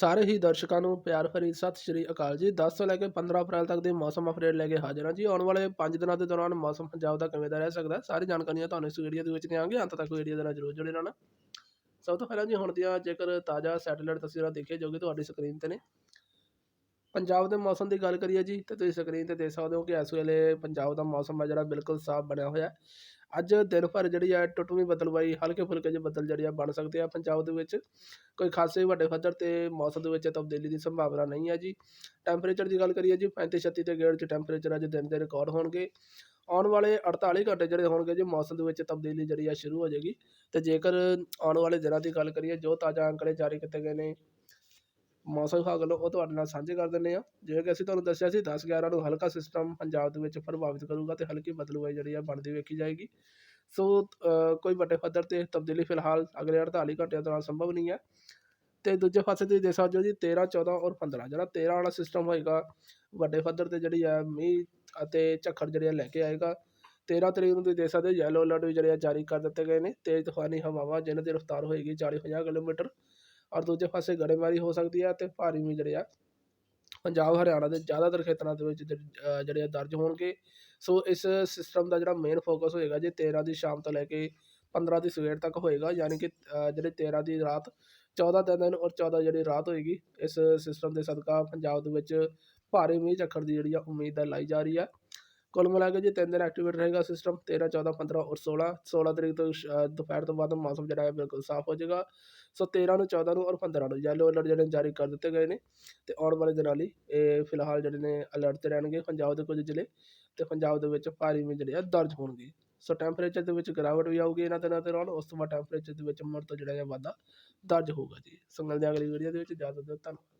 ਸਾਰੇ ਹੀ ਦਰਸ਼ਕਾਂ ਨੂੰ ਪਿਆਰ ਭਰੀ ਸਤਿ ਸ਼੍ਰੀ ਅਕਾਲ ਜੀ। 10 ਤੋਂ ਲੈ ਕੇ 15 ਅਪ੍ਰੈਲ ਤੱਕ ਦੀ ਮੌਸਮ ਅਪਡੇਟ ਲੈ ਕੇ ਹਾਜ਼ਰ ਹਾਂ ਜੀ। ਆਉਣ ਵਾਲੇ 5 ਦਿਨਾਂ ਦੇ ਦੌਰਾਨ ਮੌਸਮ ਪੰਜਾਬ ਦਾ ਕਿਵੇਂ ਦਾ ਰਹਿ ਸਕਦਾ ਸਾਰੀ ਜਾਣਕਾਰੀਆਂ ਤੁਹਾਨੂੰ ਇਸ ਵੀਡੀਓ ਦੇ ਵਿੱਚ ਦੇਵਾਂਗੇ ਅੰਤ ਤੱਕ ਵੀਡੀਓ ਦੇ ਨਾਲ ਜਰੂਰ ਜੁੜੇ ਰਹਿਣਾ। ਸਭ ਤੋਂ ਪਹਿਲਾਂ ਜੀ ਹੁਣ ਦੀਆਂ ਜੇਕਰ ਤਾਜ਼ਾ ਸੈਟੇਲਾਈਟ ਤਸਵੀਰਾਂ ਦੇਖੇ ਜਾਓਗੇ ਤੁਹਾਡੀ ਸਕਰੀਨ ਤੇ ਨੇ। ਪੰਜਾਬ ਦੇ ਮੌਸਮ ਦੀ ਗੱਲ ਕਰੀਏ ਜੀ, ਤਾਂ ਤੁਸੀਂ ਸਕਰੀਨ ਤੇ ਦੇਖ ਸਕਦੇ ਹੋ ਕਿ ਇਸ ਵੇਲੇ ਪੰਜਾਬ ਦਾ ਮੌਸਮ ਹੈ ਜਿਹੜਾ ਬਿਲਕੁਲ ਸਾਫ਼ ਬਣਿਆ ਹੋਇਆ ਅੱਜ ਦਿਨ ਭਰ ਜਿਹੜੀ ਹੈ ਟੁੱਟਵੀਂ ਬਦਲਵਾਈ, ਹਲਕੇ ਫੁਲਕੇ ਜਿਹੇ ਬੱਦਲ ਜਿਹੜੇ ਆ ਬਣ ਸਕਦੇ ਆ ਪੰਜਾਬ ਦੇ ਵਿੱਚ। ਕੋਈ ਖਾਸੇ ਵੱਡੇ ਪੱਧਰ ਤੇ ਮੌਸਮ ਦੇ ਵਿੱਚ ਤਬਦੀਲੀ ਦੀ ਸੰਭਾਵਨਾ ਨਹੀਂ ਹੈ ਜੀ। ਟੈਂਪਰੇਚਰ ਦੀ ਗੱਲ ਕਰੀਏ ਜੀ 35 36 ਦੇ ਗੇੜ 'ਚ ਟੈਂਪਰੇਚਰ ਅੱਜ ਦਿਨ ਦੇ ਰਿਕਾਰਡ ਹੋਣਗੇ। ਆਉਣ ਵਾਲੇ 48 ਘੰਟੇ ਜਿਹੜੇ ਹੋਣਗੇ ਜੀ, ਮੌਸਮ ਦੇ ਵਿੱਚ ਤਬਦੀਲੀ ਜਿਹੜੀ ਆ ਸ਼ੁਰੂ ਹੋ ਜਾਏਗੀ। ਤੇ ਜੇਕਰ ਆਉਣ ਵਾਲੇ ਦਿਨਾਂ ਦੀ ਗੱਲ ਕਰੀਏ, ਜੋ ਤਾਜ਼ਾ ਅੰਕੜੇ ਜਾਰੀ ਕੀਤੇ ਗਏ ਨੇ ਮੌਸਮ ਵਿਭਾਗ ਵੱਲੋਂ ਉਹ ਤੁਹਾਡੇ ਨਾਲ ਸਾਂਝੇ ਕਰ ਦਿੰਦੇ ਹਾਂ। ਜਿਵੇਂ ਕਿ ਅਸੀਂ ਤੁਹਾਨੂੰ ਦੱਸਿਆ ਸੀ 10 11 ਨੂੰ ਹਲਕਾ ਸਿਸਟਮ ਪੰਜਾਬ ਦੇ ਵਿੱਚ ਪ੍ਰਭਾਵਿਤ ਕਰੂਗਾ ਤੇ ਹਲਕੀ ਬਦਲਵਾਈ ਜਿਹੜੀ ਆ ਬਣਦੀ ਵੇਖੀ ਜਾਏਗੀ। ਸੋ ਕੋਈ ਵੱਡੇ ਪੱਧਰ ਤੇ ਤਬਦੀਲੀ ਫਿਲਹਾਲ ਅਗਲੇ 48 ਘੰਟਿਆਂ ਦੌਰਾਨ ਸੰਭਵ ਨਹੀਂ ਹੈ। ਤੇ ਦੂਜੇ ਪਾਸੇ ਤੁਸੀਂ ਦੇਖ ਸਕਦੇ ਹੋ ਜੀ 13 14 ਔਰ 15 ਜਿਹੜਾ 13 ਵਾਲਾ ਸਿਸਟਮ ਹੋਏਗਾ, ਵੱਡੇ ਪੱਧਰ ਤੇ ਜਿਹੜੀ ਆ ਮੀਂਹ ਅਤੇ ਝੱਖੜ ਜਿਹੜੇ ਆ ਲੈ ਕੇ ਆਏਗਾ। 13 ਤਰੀਕ ਨੂੰ ਤੁਸੀਂ ਦੇਖ ਸਕਦੇ ਹੋ ਯੈਲੋ ਅਲਰਟ ਵੀ ਜਿਹੜੇ ਆ ਜਾਰੀ ਕਰ ਦਿੱਤੇ ਗਏ ਨੇ। ਤੇਜ਼ ਤੂਫਾਨੀ ਹਵਾਵਾਂ ਜਿਨ੍ਹਾਂ ਦੀ ਰਫ਼ਤਾਰ ਹੋਏਗੀ 40 50 ਕਿਲੋਮੀਟਰ। ਔਰ ਦੂਜੇ ਪਾਸੇ ਗੜੇਮਾਰੀ ਹੋ ਸਕਦੀ ਹੈ ਅਤੇ ਭਾਰੀ ਮੀਂਹ ਜਿਹੜੇ ਆ ਪੰਜਾਬ, ਹਰਿਆਣਾ ਦੇ ਜ਼ਿਆਦਾਤਰ ਖੇਤਰਾਂ ਦੇ ਵਿੱਚ ਜਿਹੜੇ ਆ ਦਰਜ ਹੋਣਗੇ। ਸੋ ਇਸ ਸਿਸਟਮ ਦਾ ਜਿਹੜਾ ਮੇਨ ਫੋਕਸ ਹੋਏਗਾ ਜੇ 13 ਦੀ ਸ਼ਾਮ ਤੋਂ ਲੈ ਕੇ 15 ਦੀ ਸਵੇਰ ਤੱਕ ਹੋਏਗਾ, ਯਾਨੀ ਕਿ, ਅਹ ਜਿਹੜੇ 13 ਦੀ ਰਾਤ 14 ਦਾ ਦਿਨ ਔਰ 14 ਜਿਹੜੀ ਰਾਤ ਹੋਏਗੀ, ਇਸ ਸਿਸਟਮ ਦੇ ਸਦਕਾ ਪੰਜਾਬ ਦੇ ਵਿੱਚ ਭਾਰੀ ਮੀਂਹ, ਝੱਖੜ ਦੀ ਜਿਹੜੀ ਆ ਉਮੀਦ ਹੈ ਲਾਈ ਜਾ ਰਹੀ ਹੈ ਕੁੱਲ ਮਿਲਾ ਕੇ ਜੀ, ਤਿੰਨ ਦਿਨ ਐਕਟੀਵੇਟ ਰਹੇਗਾ ਸਿਸਟਮ 13 14 15 ਔਰ 16 16 ਤਰੀਕ ਤੋਂ ਸ਼- ਦੁਪਹਿਰ ਤੋਂ ਬਾਅਦ ਮੌਸਮ ਜਿਹੜਾ ਹੈ ਬਿਲਕੁਲ ਸਾਫ਼ ਹੋ ਜਾਏਗਾ। ਸੋ 13 ਨੂੰ 14 ਨੂੰ ਔਰ 15 ਨੂੰ ਯੈਲੋ ਅਲਰਟ ਜਿਹੜੇ ਜਾਰੀ ਕਰ ਦਿੱਤੇ ਗਏ ਨੇ। ਤੇ ਆਉਣ ਵਾਲੇ ਦਿਨਾਂ ਲਈ ਇਹ ਫਿਲਹਾਲ ਜਿਹੜੇ ਨੇ ਅਲਰਟ ਤੇ ਰਹਿਣਗੇ ਪੰਜਾਬ ਦੇ ਕੁਝ ਜ਼ਿਲ੍ਹੇ ਤੇ ਪੰਜਾਬ ਦੇ ਵਿੱਚ ਭਾਰੀ ਮੀਂਹ ਜਿਹੜੇ ਆ ਦਰਜ ਹੋਣਗੇ। ਸੋ ਟੈਂਪਰੇਚਰ ਦੇ ਵਿੱਚ ਗਿਰਾਵਟ ਵੀ ਆਊਗੀ ਇਹਨਾਂ ਦਿਨਾਂ ਦੇ ਨਾਲ, ਉਸ ਤੋਂ ਬਾਅਦ ਟੈਂਪਰੇਚਰ ਦੇ ਵਿੱਚ ਮੁੜ ਤੋਂ ਜਿਹੜਾ ਹੈ ਵਾਧਾ ਦਰਜ ਹੋਊਗਾ ਜੀ। ਸੰਗਲ ਮਿਲਦੇ ਅਗਲੀ ਵੀਡੀਓ ਦੇ ਵਿੱਚ ਇਜਾਜ਼ਤ ਦਿਓ ਧੰਨਵਾਦ।